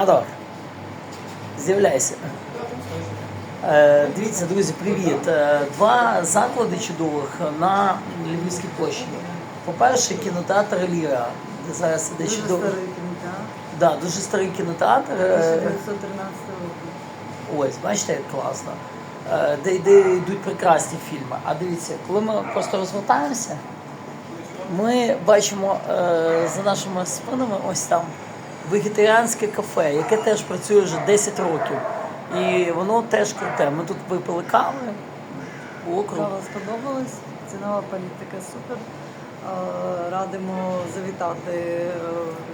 Адор, з'являйся. Е, дивіться, друзі, привіт. Е, два заклади чудових на Львівській площі. По-перше, кінотеатр Ліра, де зараз іде Дуже чудовий. старий кінотеатр. Да, дуже старий кінотеатр. Е, 1913 року. Ось, бачите, як класно. Е, Де, де йдуть прекрасні фільми. А дивіться, коли ми просто розвертаємося, ми бачимо е, за нашими спинами ось там вегетаріанське кафе, яке теж працює вже 10 років. І воно теж круте. Ми тут випили кави. Було круто. Кава сподобалась, цінова політика супер. Е, Радимо завітати е,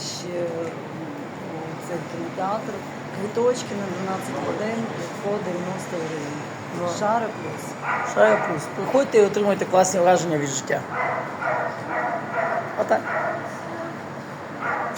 ще у цей кінотеатр. Квіточки на 12 годин по 90 гривень. Шари плюс. Шая плюс. Приходьте і отримуйте класні враження від життя. Отак.